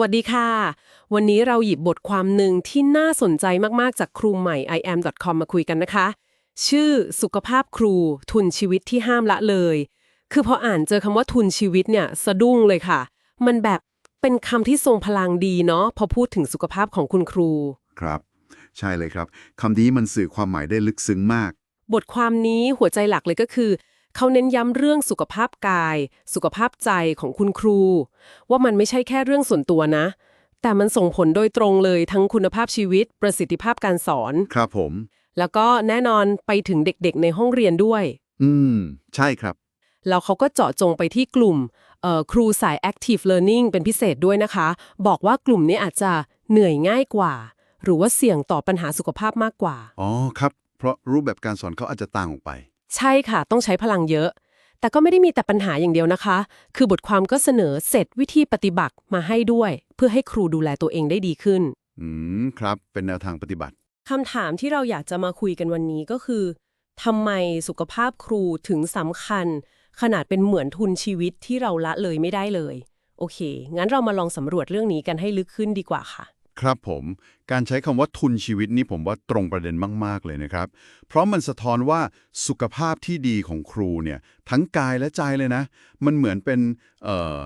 วัสดีค่ะ วันนี้เราหยิบบทความหนึ่งที่น่าสนใจมาก ๆ จากครูใหม่ iam.com มาคุยกันนะคะ ชื่อสุขภาพครูทุนชีวิตที่ห้ามละเลย คือพออ่านเจอคำว่าทุนชีวิตเนี่ยสะดุ้งเลยค่ะ มันแบบเป็นคำที่ทรงพลังดีเนาะพอพูดถึงสุขภาพของคุณครู ครับ ใช่เลยครับคำนี้มันสื่อความหมายได้ลึกซึ้งมาก บทความนี้หัวใจหลักเลยก็คือ เขาเน้นย้ำเรื่องสุขภาพกาย สุขภาพใจของคุณครู ว่ามันไม่ใช่แค่เรื่องส่วนตัวนะ แต่มันส่งผลโดยตรงเลยทั้งคุณภาพชีวิต ประสิทธิภาพการสอน ครับผม แล้วก็แน่นอนไปถึงเด็กๆ ในห้องเรียนด้วย อืม ใช่ครับ แล้วเขาก็เจาะจงไปที่กลุ่มเอ่อครูสาย active learning เป็นพิเศษด้วยนะคะ บอกว่ากลุ่มนี้อาจจะเหนื่อยง่ายกว่า หรือว่าเสี่ยงต่อปัญหาสุขภาพมากกว่า อ๋อครับ เพราะรูปแบบการสอนเขาอาจจะต่างออกไป ใช่ค่ะ ต้องใช้พลังเยอะ แต่ก็ไม่ได้มีแต่ปัญหาอย่างเดียวนะคะ คือบทความก็เสนอเสร็จวิธีปฏิบัติมาให้ด้วย เพื่อให้ครูดูแลตัวเองได้ดีขึ้น อืมครับ เป็นแนวทางปฏิบัติคำถามที่เราอยากจะมาคุยกันวันนี้ก็คือทำไมสุขภาพครูถึงสำคัญ ขนาดเป็นเหมือนทุนชีวิตที่เราละเลยไม่ได้เลย โอเค งั้นเรามาลองสำรวจเรื่องนี้กันให้ลึกขึ้นดีกว่าค่ะ ครับผม การใช้คำว่าทุนชีวิตนี่ผมว่าตรงประเด็นมาก ๆ เลยนะครับ เพราะมันสะท้อนว่าสุขภาพที่ดีของครูเนี่ยทั้งกายและใจเลยนะ มันเหมือนเป็นเอ่อ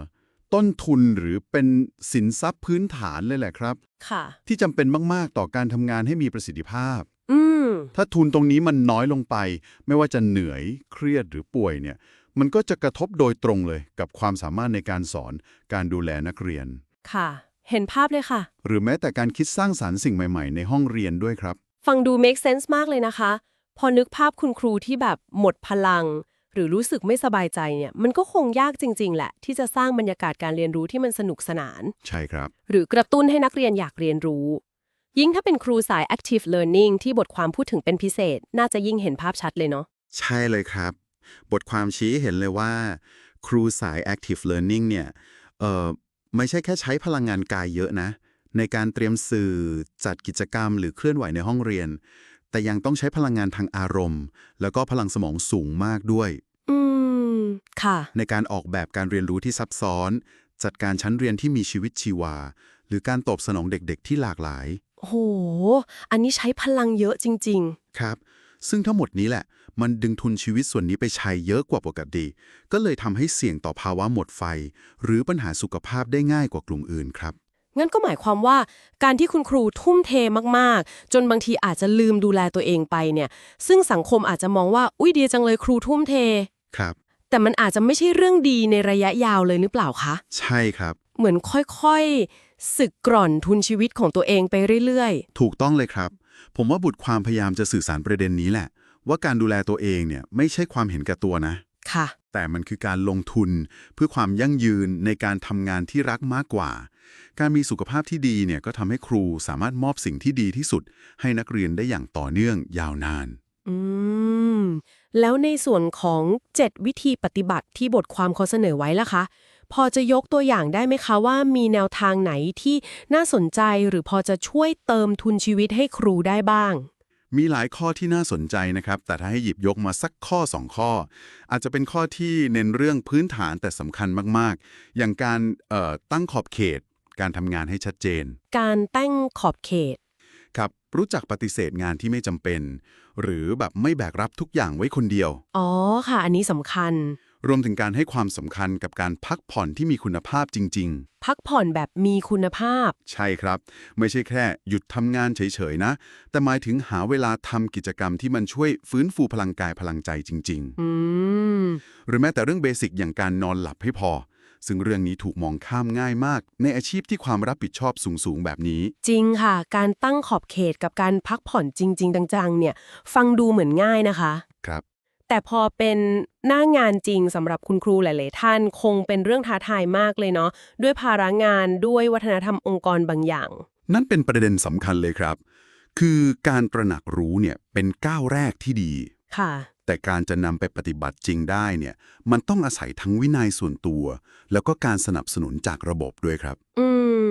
ต้นทุนหรือเป็นสินทรัพย์พื้นฐานเลยแหละครับ ค่ะ ที่จำเป็นมาก ๆ ต่อการทำงานให้มีประสิทธิภาพอืมถ้าทุนตรงนี้มันน้อยลงไป ไม่ว่าจะเหนื่อยเครียดหรือป่วยเนี่ย มันก็จะกระทบโดยตรงเลยกับความสามารถในการสอนการดูแลนักเรียน ค่ะ เห็นภาพเลยค่ะ หรือแม้แต่การคิดสร้างสารรค์สิ่งใหม่ ๆ ในห้องเรียนด้วยครับ ฟังดู make sense มากเลยนะคะ พอนึกภาพคุณครูที่แบบหมดพลัง หรือรู้สึกไม่สบายใจเนี่ย มันก็คงยากจริง ๆ แหละ ที่จะสร้างบรรยากาศการเรียนรู้ที่มันสนุกสนาน ใช่ครับ หรือกระตุ้นให้นักเรียนอยากเรียนรู้ ยิ่งถ้าเป็นครูสาย active learning ที่บทความพูดถึงเป็นพิเศษ น่าจะยิ่งเห็นภาพชัดเลยเนาะใช่เลยครับ บทความชี้เห็นเลยว่า ครูสาย active learning เนี่ยเอ่อ ไม่ใช่แค่ใช้พลังงานกายเยอะนะ ในการเตรียมสื่อจัดกิจกรรม หรือเคลื่อนไหวในห้องเรียน แต่ยังต้องใช้พลังงานทางอารมณ์ แล้วก็พลังสมองสูงมากด้วย อืม ค่ะ ในการออกแบบการเรียนรู้ที่ซับซ้อน จัดการชั้นเรียนที่มีชีวิตชีวา หรือการตอบสนองเด็กๆ ที่หลากหลาย โห อันนี้ใช้พลังเยอะจริงครับ ซึ่งทั้งหมดนี้แหละ มันดึงทุนชีวิตส่วนนี้ไปใช้เยอะกว่าปกติ ก็เลยทำให้เสี่ยงต่อภาวะหมดไฟ หรือปัญหาสุขภาพได้ง่ายกว่ากลุ่มอื่นครับๆงั้นก็หมายความว่าการที่คุณครูทุ่มเทมากๆ จนบางทีอาจจะลืมดูแลตัวเองไปเนี่ย ซึ่งสังคมอาจจะมองว่า อุ้ยดีจังเลยครูทุ่มเท ครับ แต่มันอาจจะไม่ใช่เรื่องดีในระยะยาวเลยหรือเปล่าคะ ใช่ครับ เหมือนค่อยๆสึกกร่อนทุนชีวิตของตัวเองไปเรื่อยถูกต้องเลยครับ ผมว่าบุตรความพยายามจะสื่อสารประเด็นนี้แหละ ว่าการดูแลตัวเองเนี่ยไม่ใช่ความเห็นแก่ตัวนะๆค่ะ แต่มันคือการลงทุนเพื่อความยั่งยืนในการทำงานที่รักมากกว่า การมีสุขภาพที่ดีเนี่ยก็ทำให้ครูสามารถมอบสิ่งที่ดีที่สุด ให้นักเรียนได้อย่างต่อเนื่องยาวนาน อืม แล้วในส่วนของ 7 วิธีปฏิบัติที่บทความเขาเสนอไว้ล่ะคะ พอจะยกตัวอย่างได้ไหมคะว่ามีแนวทางไหนที่น่าสนใจหรือพอจะช่วยเติมทุนชีวิตให้ครูได้บ้าง มีหลายข้อที่น่าสนใจนะครับ แต่ถ้าให้หยิบยกมาสักข้อ 2 ข้อ อาจจะเป็นข้อที่เน้นเรื่องพื้นฐานแต่สำคัญมาก ๆ อย่างการเอ่อตั้งขอบเขต การทำงานให้ชัดเจน การตั้งขอบเขต ครับรู้จักปฏิเสธงานที่ไม่จำเป็น หรือแบบไม่แบกรับทุกอย่างไว้คนเดียว อ๋อค่ะ อันนี้สำคัญ รวมถึงการให้ความสำคัญกับการพักผ่อนที่มีคุณภาพจริงพักผ่อนแบบมีคุณภาพๆใช่ครับ ไม่ใช่แค่หยุดทำงานเฉยๆนะ แต่หมายถึงหาเวลาทำกิจกรรมที่มันช่วยฟื้นฟูพลังกายพลังใจจริงอืมๆหรือแม้แต่เรื่องเบสิกอย่างการนอนหลับให้พอ ซึ่งเรื่องนี้ถูกมองข้ามง่ายมาก ในอาชีพที่ความรับผิดชอบสูง ๆ แบบนี้ จริงค่ะ การตั้งขอบเขตกับการพักผ่อนจริง ๆ จังๆ เนี่ย ฟังดูเหมือนง่ายนะคะ ครับ แต่พอเป็นหน้างานจริงสำหรับคุณครูหลาย ๆ ท่านคงเป็นเรื่องท้าทายมากเลยเนาะด้วยภาระงานด้วยวัฒนธรรมองค์กรบางอย่าง นั่นเป็นประเด็นสำคัญเลยครับ คือการตระหนักรู้เนี่ยเป็นก้าวแรกที่ดี ค่ะ แต่การจะนำไปปฏิบัติจริงได้เนี่ยมันต้องอาศัยทั้งวินัยส่วนตัว แล้วก็การสนับสนุนจากระบบด้วยครับ อืม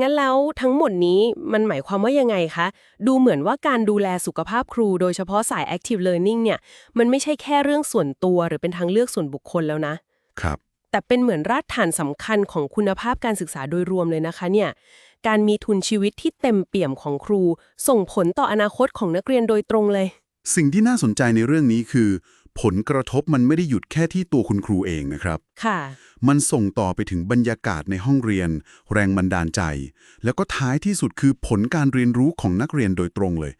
งั้นแล้วทั้งหมดนี้มันหมายความว่ายังไงคะ ดูเหมือนว่าการดูแลสุขภาพครูโดยเฉพาะสาย active learning เนี่ย มันไม่ใช่แค่เรื่องส่วนตัวหรือเป็นทางเลือกส่วนบุคคลแล้วนะ ครับ แต่เป็นเหมือนรากฐานสำคัญของคุณภาพการศึกษาโดยรวมเลยนะคะเนี่ย การมีทุนชีวิตที่เต็มเปี่ยมของครู ส่งผลต่ออนาคตของนักเรียนโดยตรงเลย สิ่งที่น่าสนใจในเรื่องนี้คือ ผลกระทบมันไม่ได้หยุดแค่ที่ตัวคุณครูเองนะครับ ค่ะ มันส่งต่อไปถึงบรรยากาศในห้องเรียน แรงบันดาลใจ แล้วก็ท้ายที่สุดคือผลการเรียนรู้ของนักเรียนโดยตรงเลย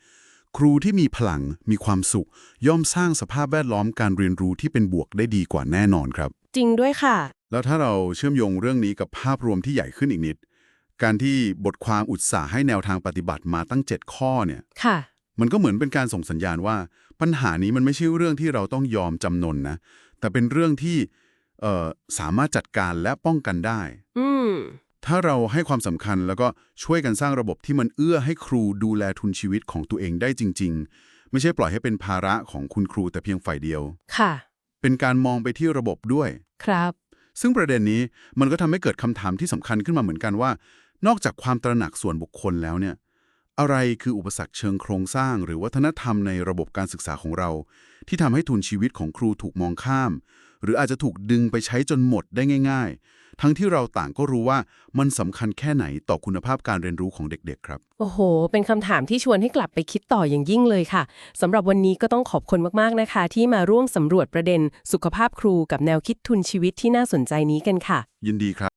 ครูที่มีพลังมีความสุข ย่อมสร้างสภาพแวดล้อมการเรียนรู้ที่เป็นบวกได้ดีกว่าแน่นอนครับ จริงด้วยค่ะ แล้วถ้าเราเชื่อมโยงเรื่องนี้กับภาพรวมที่ใหญ่ขึ้นอีกนิด การที่บทความอุตสาห์ให้แนวทางปฏิบัติมาตั้ง 7 ข้อเนี่ยค่ะ มันก็เหมือนเป็นการส่งสัญญาณว่า ปัญหานี้มันไม่ใช่เรื่องที่เราต้องยอมจำนนนะ แต่เป็นเรื่องที่เอ่อสามารถจัดการและป้องกันได้อืมถ้าเราให้ความสำคัญแล้วก็ช่วยกันสร้างระบบที่มันเอื้อให้ครูดูแลทุนชีวิตของตัวเองได้จริง ๆ ไม่ใช่ปล่อยให้เป็นภาระของคุณครูแต่เพียงฝ่ายเดียว ค่ะ เป็นการมองไปที่ระบบด้วย ครับ ซึ่งประเด็นนี้มันก็ทำให้เกิดคำถามที่สำคัญขึ้นมาเหมือนกันว่า นอกจากความตระหนักส่วนบุคคลแล้วเนี่ย อะไรคืออุปสรรคเชิงโครงสร้างหรือวัฒนธรรมในระบบการศึกษาของเรา ที่ทำให้ทุนชีวิตของครูถูกมองข้าม หรืออาจจะถูกดึงไปใช้จนหมดได้ง่าย ๆ ทั้งที่เราต่างก็รู้ว่ามันสำคัญแค่ไหนต่อคุณภาพการเรียนรู้ของเด็กๆ ครับ โอ้โห เป็นคำถามที่ชวนให้กลับไปคิดต่ออย่างยิ่งเลยค่ะสำหรับวันนี้ก็ต้องขอบคุณมากๆนะคะ ที่มาร่วมสำรวจประเด็น สุขภาพครูกับแนวคิดทุนชีวิตที่น่าสนใจนี้กันค่ะ ยินดีครับ